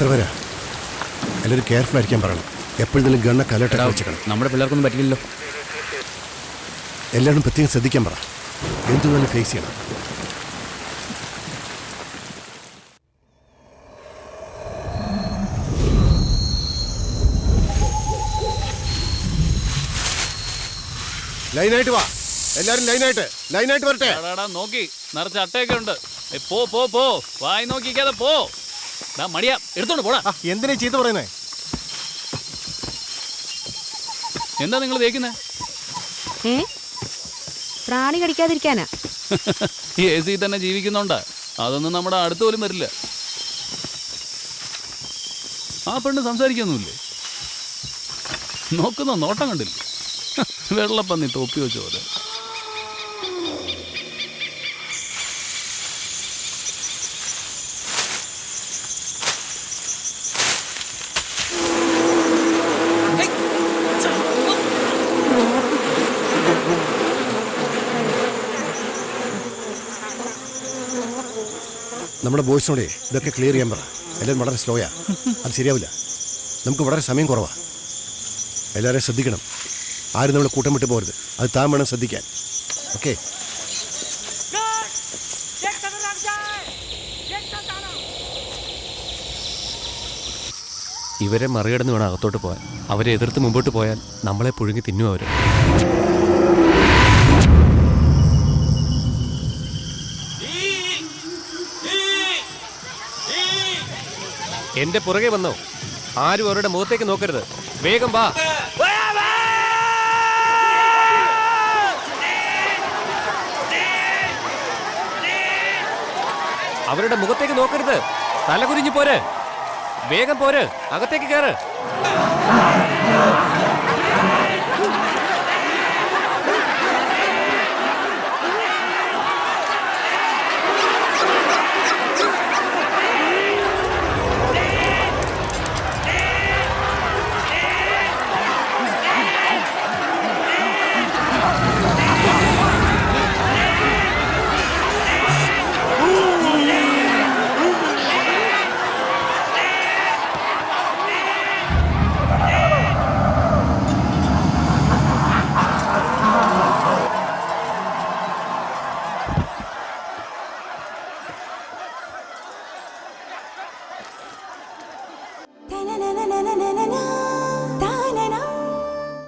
എല്ലാവരും കെയർഫുൾ ആയിരിക്കാൻ പറയണം. എപ്പോഴെങ്കിലും ഗണ്ണ അലേർട്ടൊക്കെ വെച്ചേക്കണം നമ്മുടെ പിള്ളേർക്കൊന്നും പറ്റില്ലല്ലോ. എല്ലാവരും പ്രത്യേകം ശ്രദ്ധിക്കാൻ പറ. എന്തു തന്നെ ഫേസ് ചെയ്യണം. ലൈനായിട്ട് വാ. എല്ലാരും ലൈനായിട്ട് ലൈനായിട്ട് വരട്ടെ. നോക്കി. നിറച്ച് അട്ടയൊക്കെ ഉണ്ട്. പോ പോ പോ. വായി നോക്കിക്കാതെ പോ. മടിയാ എടുത്തോണ്ട് പോടാ. എന്തിനാ ചീത്ത പറയുന്നേ? എന്താ നിങ്ങൾ തേക്കുന്നേ? ഏ? പ്രാണി കടിക്കാതിരിക്കാനാ? ഈ എ സി തന്നെ ജീവിക്കുന്നുണ്ട്. അതൊന്നും നമ്മുടെ അടുത്ത് പോലും വരില്ല. ആ പെണ്ണ് സംസാരിക്കൊന്നുമില്ലേ? നോക്കുന്നോ നോട്ടം കണ്ടില്ല? വെള്ളപ്പന്നി തൊപ്പി വെച്ച പോലെ. നമ്മുടെ ബോയ്സിനോടെ ഇതൊക്കെ ക്ലിയർ ചെയ്യാൻ പറ. എല്ലാവരും വളരെ സ്ലോയാ അത് ശരിയാവില്ല. നമുക്ക് വളരെ സമയം കുറവാ. എല്ലാവരെയും ശ്രദ്ധിക്കണം. ആരും നമ്മളെ കൂട്ടം വിട്ട് പോകരുത്. അത് താൻ വേണം ശ്രദ്ധിക്കാൻ. ഓക്കെ ഇവരെ മറികടന്ന് വേണം അകത്തോട്ട് പോകാൻ. അവരെ എതിർത്ത് മുമ്പോട്ട് പോയാൽ നമ്മളെ പുഴുങ്ങി തിന്നു അവർ എന്റെ പുറകെ വന്നോ. ആരും അവരുടെ മുഖത്തേക്ക് നോക്കരുത്. വേഗം വാ. അവരുടെ മുഖത്തേക്ക് നോക്കരുത്. തല കുരിഞ്ഞു പോര്. വേഗം പോര്. അകത്തേക്ക് കയറ്